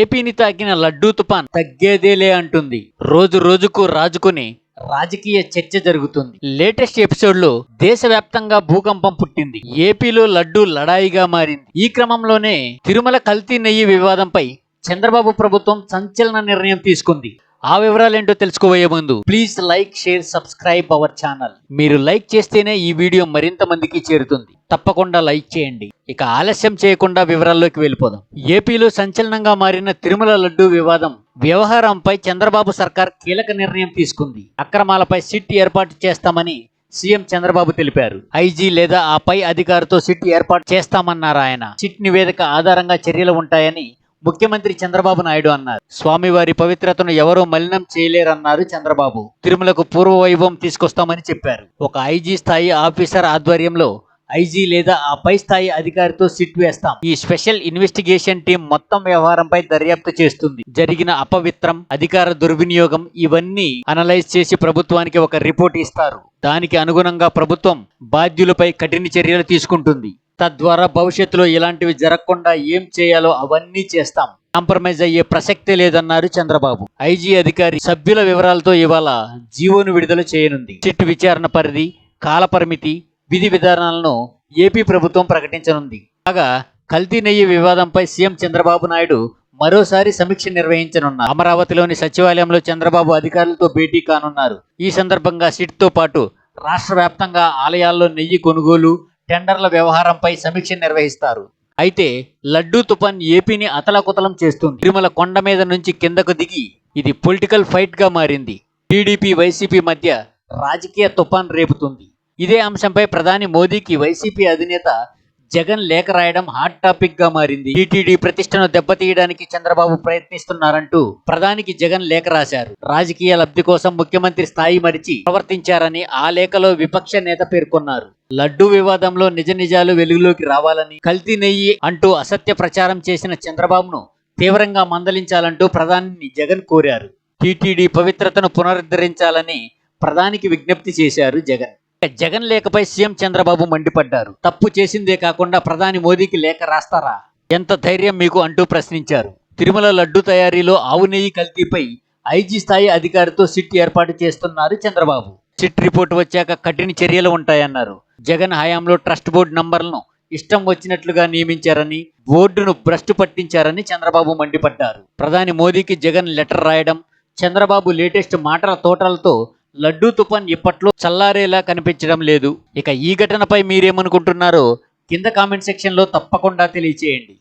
ఏపీని తాకిన లడ్డూ తుపాన్ తగ్గేదేలే అంటుంది. రోజు రోజుకు రాజుకుని రాజకీయ చర్చ జరుగుతుంది. లేటెస్ట్ ఎపిసోడ్లో దేశవ్యాప్తంగా భూకంపం పుట్టింది. ఏపీలో లడ్డూ లడాయిగా మారింది. ఈ క్రమంలోనే తిరుమల కల్తీ నెయ్యి వివాదంపై చంద్రబాబు ప్రభుత్వం సంచలన నిర్ణయం తీసుకుంది. ఆ వివరాలేంటో తెలుసుకోబోయే ముందు please like share subscribe our channel మీరు లైక్ చేస్తేనే ఈ వీడియో మరింత మందికి చేరుతుంది. తప్పకుండా లైక్ చేయండి. ఇక ఆలస్యం చేయకుండా వివరాల్లోకి వెళ్ళిపోదాం. ఏపీలో సంచలనంగా మారిన తిరుమల లడ్డు వివాదం వ్యవహారంపై చంద్రబాబు సర్కార్ కీలక నిర్ణయం తీసుకుంది. అక్రమాలపై సిట్ ఏర్పాటు చేస్తామని సీఎం చంద్రబాబు తెలిపారు. ఐజీ లేదా ఆ పై అధికారితో సిట్ ఏర్పాటు చేస్తామన్నారు ఆయన. సిట్ నివేదిక ఆధారంగా చర్యలు ఉంటాయని ముఖ్యమంత్రి చంద్రబాబు నాయుడు అన్నారు. స్వామివారి పవిత్రతను ఎవరూ మలినం చేయలేరన్నారు చంద్రబాబు. తిరుమలకు పూర్వ వైభవం తీసుకొస్తామని చెప్పారు. ఒక ఐజీ స్థాయి ఆఫీసర్ ఆధ్వర్యంలో ఐజీ లేదా ఆ పై స్థాయి అధికారితో సిట్ వేస్తాం. ఈ స్పెషల్ ఇన్వెస్టిగేషన్ టీం మొత్తం వ్యవహారంపై దర్యాప్తు చేస్తుంది. జరిగిన అపవిత్రం అధికార దుర్వినియోగం ఇవన్నీ అనలైజ్ చేసి ప్రభుత్వానికి ఒక రిపోర్ట్ ఇస్తారు. దానికి అనుగుణంగా ప్రభుత్వం బాధ్యులపై కఠిన చర్యలు తీసుకుంటుంది. తద్వారా భవిష్యత్తులో ఇలాంటివి జరగకుండా ఏం చేయాలో అవన్నీ చేస్తాం. కాంప్రమైజ్ అయ్యే ప్రసక్తే లేదన్నారు చంద్రబాబు. ఐజీ అధికారి సభ్యుల వివరాలతో ఇవాళ జీవోను విడుదల చేయనుంది. చిట్టు విచారణ పరిధి కాలపరిమితి విధి విధానాలను ఏపీ ప్రభుత్వం ప్రకటించనుంది. కాగా కల్తీ నెయ్యి వివాదంపై సీఎం చంద్రబాబు నాయుడు మరోసారి సమీక్ష నిర్వహించనున్నారు. అమరావతిలోని సచివాలయంలో చంద్రబాబు అధికారులతో భేటీ కానున్నారు. ఈ సందర్భంగా సిట్తో పాటు రాష్ట్ర వ్యాప్తంగా ఆలయాల్లో నెయ్యి కొనుగోలు టెండర్ల వ్యవహారంపై సమీక్ష నిర్వహిస్తారు. అయితే లడ్డూ తుఫాన్ ఏపీని అతలకుతలం చేస్తుంది. తిరుమల కొండ మీద నుంచి కిందకు దిగి ఇది పొలిటికల్ ఫైట్గా మారింది. టీడీపీ వైసీపీ మధ్య రాజకీయ తుఫాన్ రేపుతుంది. ఇదే అంశంపై ప్రధాని మోదీకి వైసీపీ అధినేత జగన్ లేఖ రాయడం హాట్ టాపిక్గా మారింది. టీటీడీ ప్రతిష్టను దెబ్బతీయడానికి చంద్రబాబు ప్రయత్నిస్తున్నారంటూ ప్రధానికి జగన్ లేఖ రాశారు. రాజకీయ లబ్ధి కోసం ముఖ్యమంత్రి స్థాయి మరిచి ప్రవర్తించారని ఆ లేఖలో విపక్ష నేత పేర్కొన్నారు. లడ్డూ వివాదంలో నిజ నిజాలు వెలుగులోకి రావాలని కల్తీ నెయ్యి అంటూ అసత్య ప్రచారం చేసిన చంద్రబాబును తీవ్రంగా మందలించాలంటూ ప్రధాని జగన్ కోరారు. టీటీడీ పవిత్రతను పునరుద్ధరించాలని ప్రధానికి విజ్ఞప్తి చేశారు జగన్. జగన్ లేఖపై సీఎం చంద్రబాబు మండిపడ్డారు. తప్పు చేసిందే కాకుండా ప్రధాని మోదీకి లేఖ రాస్తారా? ఎంత ధైర్యం మీకు అంటూ ప్రశ్నించారు. తిరుమల లడ్డు తయారీలో ఆవు నెయ్యి కల్తీపై ఐజీ స్థాయి అధికారితో సిట్ ఏర్పాటు చేస్తున్నారు చంద్రబాబు. సిట్ రిపోర్ట్ వచ్చాక కఠిన చర్యలు ఉంటాయన్నారు. జగన్ హయాంలో ట్రస్ట్ బోర్డు నంబర్లను ఇష్టం వచ్చినట్లుగా నియమించారని బోర్డును భ్రష్టు పట్టించారని చంద్రబాబు మండిపడ్డారు. ప్రధాని మోదీకి జగన్ లెటర్ రాయడం చంద్రబాబు లేటెస్ట్ మాటల తోటలతో లడ్డూ తుఫాన్ ఇప్పట్లో చల్లారేలా కనిపించడం లేదు. ఇక ఈ ఘటనపై మీరేమనుకుంటున్నారో కింద కామెంట్ సెక్షన్లో తప్పకుండా తెలియచేయండి.